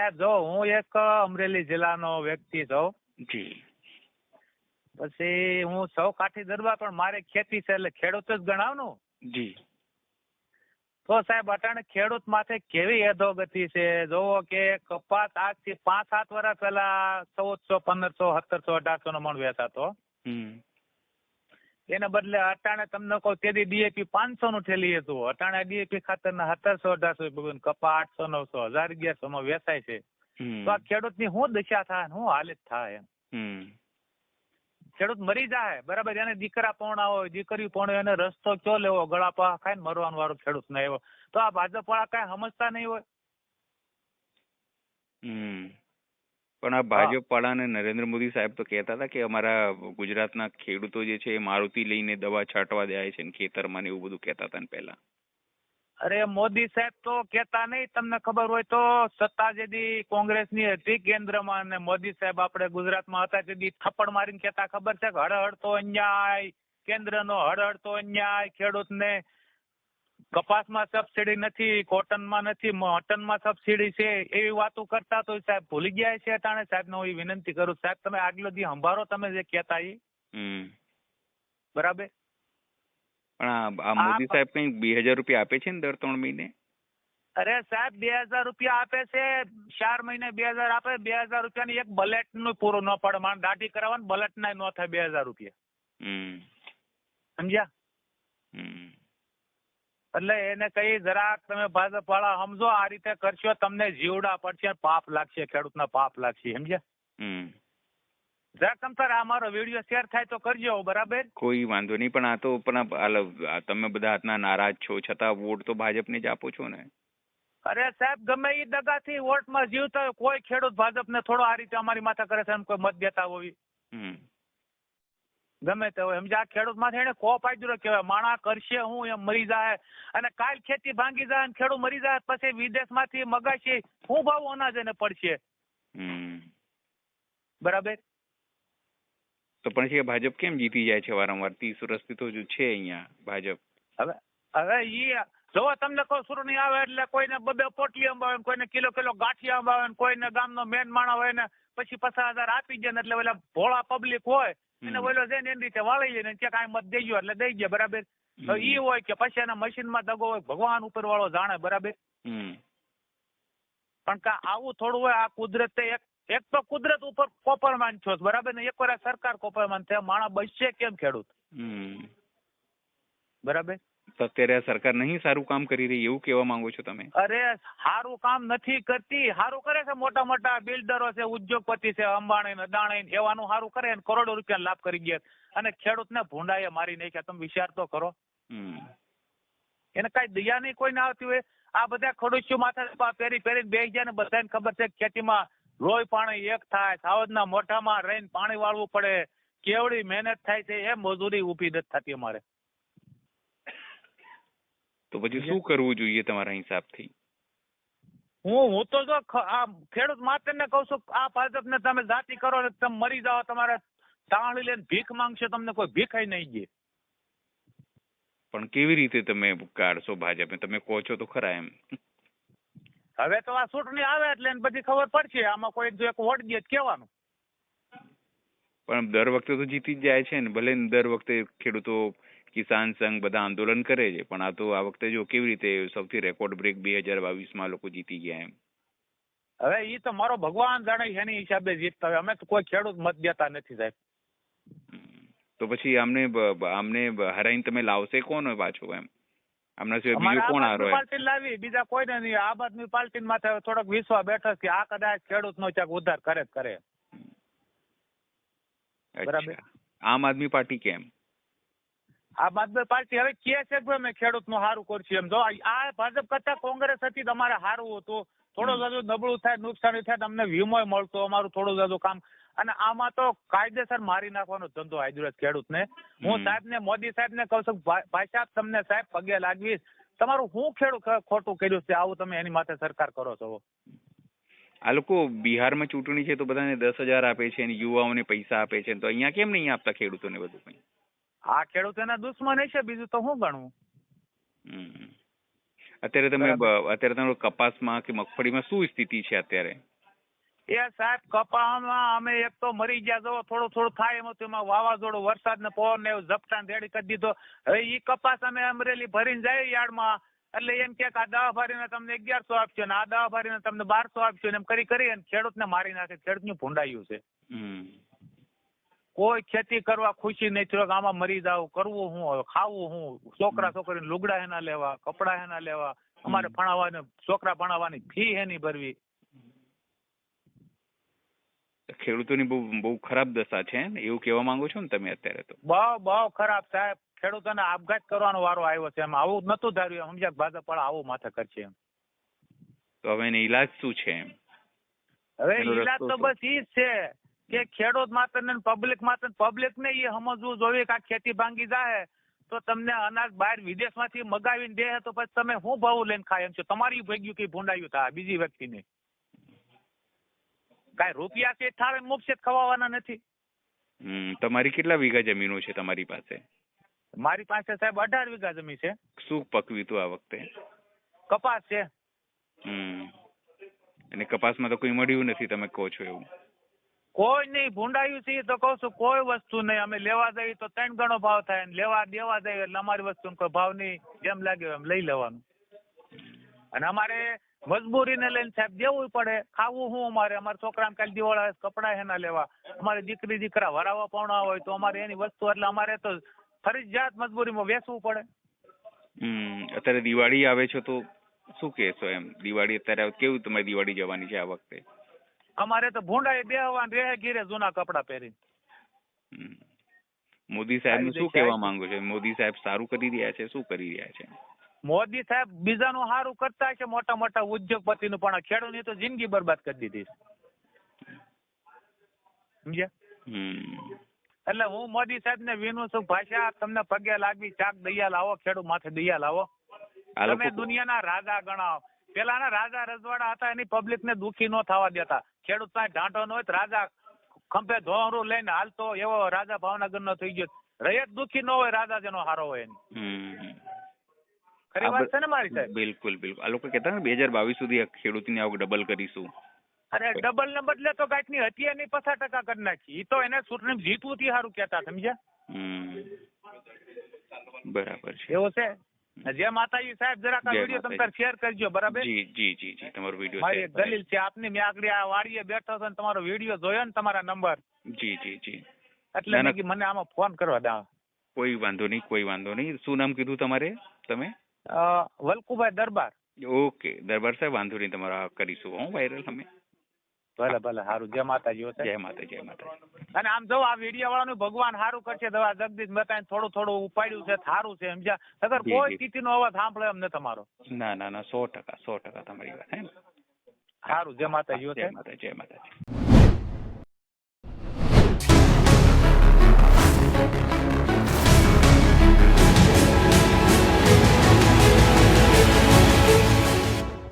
સાહેબ જો હું એક અમરેલી જિલ્લાનો વ્યક્તિ છું. જી. પછી હું સૌ કાઠી દરબાર પણ મારે ખેતી છે એટલે ખેડૂત જ ગણાવનું. જી. તો સાહેબ અટાણે ખેડૂત માથે કેવી અધોગતિ છે? જોવો કે કપાસ આજથી પાંચ સાત વર્ષ પહેલા ચૌદસો પંદરસો સત્તરસો અઢારસો નો મણ વેચાતો. હમ. એને બદલે અટાણે તમને કહું તેથી ડીએપી પાંચસો નું ઠેલી હતું. અટાણે ડીએપી ખાતર ના સત્તરસો અઢારસો કપા આઠસો નવસો હજાર અગિયારસો માં વેચાય છે. તો આ ખેડૂતની શું દશા થાય ને શું હાલત થાય એમ? ખેડૂત મરી જાય બરાબર એને દીકરા પોણા હોય દીકરી પોણ હોય એને રસ્તો કયો લેવો? ગળા પા ખાઈને મરવાનો વાળો ખેડૂત ને આવ્યો. તો આ ભાજપ વાળા કઈ સમજતા નહીં હોય? હમ. પણ આ ભાજપ વાળા અને નરેન્દ્ર મોદી સાહેબ તો કહેતા હતા કે અમારા ગુજરાતના ખેડૂતો જે છે એ મારુતિ લઈને દવા છાંટવા જાય છે ને ખેતરમાં ને એવું બધું કહેતા હતા ને પહેલા. અરે મોદી સાહેબ તો કેતા નહીં. તમને ખબર હોય તો સત્તા જેદી કોંગ્રેસની હતી કેન્દ્રમાં અને મોદી સાહેબ આપણે ગુજરાતમાં હતા તેથી થપ્પડ મારીને કેતા ખબર છે કે હળહળ તો અન્યાય કેન્દ્રનો હળહળ તો અન્યાય ખેડૂતને કપાસમાં સબસિડી નથી કોટનમાં નથી મટનમાં સબસિડી છે એવી વાતો કરતા તો સાહેબ ભૂલી ગયા છે અટાણે. સાહેબ હું વિનંતી કરું સાહેબ તમે આગલો દી સંભાળો તમે જે કહેતા એ બરાબર? પણ આ મોદી સાહેબ કઈ બે હજાર રૂપિયા આપે છે ને દર ત્રણ મહિને? અરે સાહેબ બે હજાર રૂપિયા આપે છે ચાર મહિને બે હજાર આપે બે હજાર રૂપિયાની એક બલેટનું પૂરું ન પડે મારે દાઢી કરાવવાનું બલેટ ના ન થાય બે હજાર રૂપિયા. સમજ્યા? હમ. એટલે એને કહી જરાક તમે ભાજપ વાળા સમજો આ રીતે કરશો તમને જીવડા પડશે પાપ લાગશે ખેડૂતના પાપ લાગશે. સમજ્યા? જરાક તમ આ મારો વીડિયો શેર થાય તો કરજો બરાબર? કોઈ વાંધો નહીં પણ આ તો પણ તમે બધા હાથના નારાજ છો છતાં વોટ તો ભાજપને જ આપો છો ને? અરે સાહેબ ગમે એ દગાથી વોટમાં જીવતા હોય કોઈ ખેડૂત ભાજપને થોડો આ રીતે અમારી માથા કરે છે એમ કોઈ મત દેતા હોય. હમ. ગમે તે હોય. સમજા ખેડૂત માથે એને કોપ આપ્યો કહેવાય. માણા કરશે હું એમ મરી જાય. અને કાલ ખેતી ભાંગી જાય અને ખેડૂત મરી જાય પછી વિદેશમાંથી મગાશે શું ભાવ અનાજ એને પડશે. હમ. બરાબર? તો પણ છે ભાજપ કેમ જીતી જાય છે વારંવાર? ત્રીસ વર્ષથી તો જો છે અહીંયા ભાજપ. હવે હવે ઈ જોવો તમને કહું નહીં આવે એટલે કોઈને બબે પોટલી અંબાવે કોઈને કિલો કિલો ગાંઠી અંબાવે કોઈને ગામનો મેન માણસ હોય ને પછી પચાસ હજાર આપી દે એટલે ઓલા ભોળા પબ્લિક હોય એને હમ. છે એની રીતે વાળી લે ને ત્યાં કાંઈ મત ગયો એટલે દઈ ગયા બરાબર? તો ઈ હોય કે પછી એના મશીનમાં દગો હોય ભગવાન ઉપર વાળો જાણે બરાબર? પણ કા આવું થોડું હોય આ કુદરત એક એક તો કુદરત ઉપર કોપરમાન છો છો, બરાબર ને? એક વાર આ સરકાર કોપરમાન થયા માણસ બચશે કેમ ખેડૂત? બરાબર? અત્યારે આ સરકાર નહીં સારું કામ કરી રહી એવું કહેવા માંગો છો તમે? અરે સારું કામ નથી કરતી. સારું કરે છે મોટા મોટા બિલ્ડરો છે ઉદ્યોગપતિ છે અંબાણી ને અદાણી ને એવાનું સારું કરે ને કરોડો રૂપિયા લાભ કરી ગયા અને ખેડૂતને ભૂંડાએ મારી નાખ્યા. તમે વિચાર તો કરો. એને કઈ દયા નહીં કોઈને આવતી હોય. આ બધા ખડૂસિયો માથા પહેરી પેરી બે ગયા ને બધાને ખબર છે ખેતીમાં રોય પાણી એક થાય. સાવજના મોઢામાં રહીને પાણી વાળવું પડે. કેવડી મહેનત થાય છે એ મજૂરી ઊભી નથી થતી અમારે. તો પછી શું કરવું જોઈએ તમારા હિસાબથી? હું હું તો જો આ ખેડૂત માત્ર ને કહું છું આ ભાજપને તમે જાતિ કરો ને તમે મરી જાઓ તમારે તાણી લઈને ભીખ માંગશે તમને કોઈ ભીખાઈ નહીં દે પણ કેવી રીતે તમે કાઢશો ભાજપને? તમે કહો છો તો ખરા એમ. હવે તો આ ચૂંટણી આવે એટલે બધી ખબર પડશે આમાં કોઈ જો એક વોટ દે કેવાનું કહેવાનું. પણ દર વખતે તો જીતી જ જાય છે ને ભલે ને દર વખતે ખેડૂતો કિસાન સંઘ બધા આંદોલન કરે છે. પણ આ તો આ વખતે જો કેવી રીતે સૌથી રેકોર્ડ બ્રેક બે હજાર બાવીસમાં લોકો જીતી ગયા એમ. હવે ઈ તો મારો ભગવાન જાણે છે એની હિસાબે જીતતા હોય. અમે તો કોઈ ખેડૂત મત દેતા નથી સાહેબ. હમ. તો પછી આમને બ- બ- આમને બ- હરાઈને તમે લાવશે કોણ પાછો એમ? આમના સિવાય અમારે બીજું કોણ આમ હારો આદમી એમ? પાર્ટી લાવી બીજા કોઈને નહીં. આમ આદમી પાર્ટી માથે હવે થોડોક વિશ્વાસ બેઠો છે કે આ કદાચ ખેડૂત નો ક્યાંક ઉદ્ધાર કરે જ કરે. બરાબર. અચ્છા. આમ આદમી પાર્ટી કેમ? આમ આદમી પાર્ટી હવે કે છે કે અમે ખેડૂતનું સારું કરશું એમ. જો આ ભાજપ કરતા કોંગ્રેસ હતી તમારે સારું હતું. થોડો જાજો નબળું થાય નુકસાન થાય તમને વીમો મળતો અમારું થોડું જાજો કામ. અને આમાં તો કાયદેસર મારી નાખવાનો ધંધો હાજર ખેડૂત ને હું હમ. સાહેબ ને મોદી સાહેબ ને કહું છું ભાઈ સાહેબ તમને સાહેબ પગે લાગવીશ તમારું હું ખેડૂત ખોટું કર્યું છે? આવું તમે એની માથે સરકાર કરો છો. આ લોકો બિહારમાં ચૂંટણી છે તો બધાને દસ હજાર આપે છે અને યુવાઓને પૈસા આપે છે. તો અહીંયા કેમ નહીં આપતા ખેડૂતોને બધું કંઈ? આ ખેડૂત એના દુશ્મન છે બીજું તો શું ગણવું અત્યારે તમે અત્યારે તમારો કપાસમાં કે મગફળીમાં શું સ્થિતિ છે અત્યારે? એ સાહેબ કપામાં અમે એક તો મરી ગયા જો થોડું થોડું થાય એમ તેમાં એમાં વાવાઝોડું વરસાદ ને પવન ને એવું દેડી કરી દીધો. હવે ઈ કપાસ અમે અમરેલી ભરીને જાય યાર્ડમાં. એટલે એમ કે આ દવા ભરીને તમને અગિયારસો આપશે ને આ દવા ભરીને તમને બારસો આપશે ને એમ કરી કરી અને ખેડૂતને મારી નાખે ખેડૂતનું ભૂંડાયું છે. હમ. કોઈ ખેતી કરવા ખુશી નહીં થયો આમાં મરી જાવ કરવું હું હવે ખાવું હું. છોકરા છોકરીને લુગડા હેના લેવા કપડા હેના લેવા. અમારે. ભણાવવાને છોકરા ભણાવવાની ફી હેની ભરવી. ખેડૂતોની બહુ બહુ ખરાબ દશા છે એવું કહેવા માંગો છો ને તમે અત્યારે તો? બહુ બહુ ખરાબ સાહેબ. ખેડૂતોને આપઘાત કરવાનો વારો આવ્યો છે એમ. આવું નતું ધાર્યું સમજ્યા ભાજપ વાળા આવું માથે કરશે એમ. તો હવે એને ઈલાજ શું છે એમ? હવે ઈલાજ તો બસ ઈ જ છે. કે ખેડૂત માત્ર ને પબ્લિક માત્ર પબ્લિક ને એ સમજવું જોઈએ કે આ ખેતી ભાંગી જાય તો તમને અનાજ બહાર વિદેશમાંથી મગાવીને દે તો પછી તમે શું ભાવ લઈને ખાય એમ છો? તમારી ભેગ્યું કઈ ભૂંડાયું થાય બીજી વ્યક્તિને. કાંઈ રૂપિયા છે થાળે મુફત ખવાવાના નથી. તમારી કેટલા વીઘા જમીનો છે તમારી પાસે? મારી પાસે સાહેબ અઢાર વીઘા જમીન છે. શું પકવ્યું હતું આ વખતે? કપાસ છે. હમ. અને કપાસમાં તો કોઈ મળ્યું નથી તમે કહો છો એવું. કોઈ નહીં, ભૂંડાયું છે તો કહું છું, કોઈ વસ્તુ નહીં. અમે લેવા જઈએ તો ત્રણ ગણો ભાવ થાય લેવા, દેવા જઈએ એટલે અમારી વસ્તુનો કોઈ ભાવ નહીં. જેમ લાગે એમ લઈ લેવાનું. અને અમારે મજબૂરીને લઈને સાહેબ દેવું પડે. ખાવું શું અમારે? અમારા છોકરાને કાલે દિવાળા કપડા હેના લેવા. અમારે દીકરી, દીકરા વરાવા પૌણા હોય તો અમારે એની વસ્તુ, એટલે અમારે તો ફરજિયાત મજબૂરીમાં વેચવું પડે. હમ, અત્યારે દિવાળી આવે છે તો શું કહેશો એમ? દિવાળી અત્યારે કેવું તમારી દિવાળી જવાની છે આ વખતે? અમારે તો ભૂંડાએ બેહવાન રહે ઘીરે જૂના કપડા પહેરી મોદી સાહેબનું શું કહેવા. માંગો છો? મોદી સાહેબ સારું કરી રહ્યા છે શું કરી રહ્યા છે? મોદી સાહેબ બીજાનું સારું કરતા છે મોટા મોટા ઉદ્યોગપતિનું પણ ખેડૂતની તો જિંદગી બરબાદ કરી દીધી સમજ્યા? એટલે હું મોદી સાહેબ ને વિનું છું ભાષા તમને પગે લાગવી ચાક દયા લાવો ખેડૂત માથે દયા લાવો. તમે દુનિયાના રાજા ગણાવો. પેલાના રાજા રજવાડા હતા એની પબ્લિક ને દુખી ન થવા દેતા. ખેડૂત પાસે ઢાંટો ન હોય તો રાજા ખંભે ધોરું લઈને હાલતો એવો રાજા ભાવનગર નો થઈ ગયો. રયત દુખી ન હોય રાજા જેનો હારો હોય એની. ખરી વાત છે ને મારી સાહેબ? બિલકુલ બિલકુલ. આ લોકો કહેતા ને બે હજાર બાવીસ સુધી ખેડૂત ખેડૂતની આવક ડબલ કરીશું. અરે ડબલ ને બદલે તો ગાંઠની હતી એની પચાસ ટકા કરી નાખી. તો એને ચૂંટણી જીતવું થી સારું કેતા સમજ્યા? બરાબર છે. એવું છે? જય માતાજી. સાહેબ જરાક આ વીડિયો તમે શેર કરજો બરાબર? જી જી જી જી તમારો વીડિયો મારી દલીલ છે આપની મેં આગળ આ વાડીએ બેઠો છો ને તમારો વીડિયો જોયો ને તમારા નંબર જી જી જી. એટલે. મેં મને આમાં ફોન કરવા દા. કોઈ વાંધો નહીં કોઈ વાંધો નહીં. શું નામ કીધું તમારે તમે? વલકુભાઈ વલ્કુભાઈ દરબાર. ઓકે. દરબાર સાહેબ વાંધો નહીં તમારા કરીશું. હું વાયરલ અમે. ભલે ભલે સારું જય માતાજી હો જય માતા જય માતા અને આમ જો આ વીડિયો વાળાનું ભગવાન સારું કરશે દવા જગદીશ બતાવીને થોડું થોડું ઉપાડ્યું છે સારું છે સમજ્યા અગર કોઈ જી. નો અવાજ સાંભળે એમને તમારો. ના ના ના સો ટકા સો ટકા તમારી વાત હે સારું જય માતાજી જય. માતા જય માતાજી.